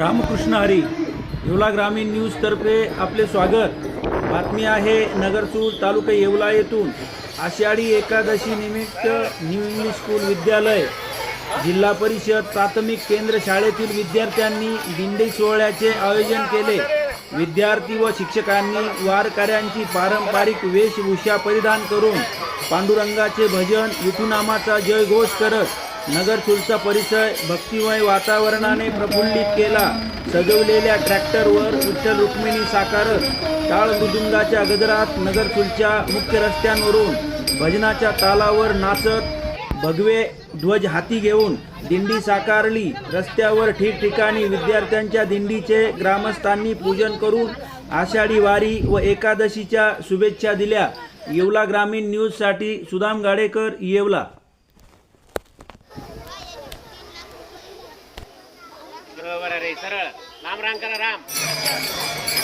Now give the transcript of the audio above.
रामकृष्ण हरी येवला ग्रामीण न्यूजतर्फे आपले स्वागत. बातमी आहे नगरसूर तालुका येवला येथून. आषाढी एकादशी निमित्त न्यू इंग्लिश स्कूल विद्यालय. जिल्हा परिषद प्राथमिक केंद्र शाळेतील विद्यार्थ्यांनी दिंडी सोहळ्याचे आयोजन केले. विद्यार्थी व शिक्षकांनी वारकऱ्यांची पारंपरिक वेशभूषा परिधान करून पांडुरंगाचे भजन विठुनामाचा जयघोष करत नगरसूरचा परिसर भक्तिमय वातावरणाने प्रफुल्लित केला. सजवलेल्या ट्रॅक्टरवर विठ्ठल रुक्मिणी साकारत टाळ मृदुंगाच्या गजरात नगरसूरच्या मुख्य रस्त्यांवरून भजनाच्या तालावर नाचत भगवे ध्वज हाती घेऊन दिंडी साकारली. रस्त्यावर ठिकठिकाणी विद्यार्थ्यांच्या दिंडीचे ग्रामस्थांनी पूजन करून आषाढी वारी व एकादशीच्या शुभेच्छा दिल्या. येवला ग्रामीण न्यूजसाठी सुदाम गाडेकर येवला. हो, बरोबर रे सरळ. राम राम करा राम.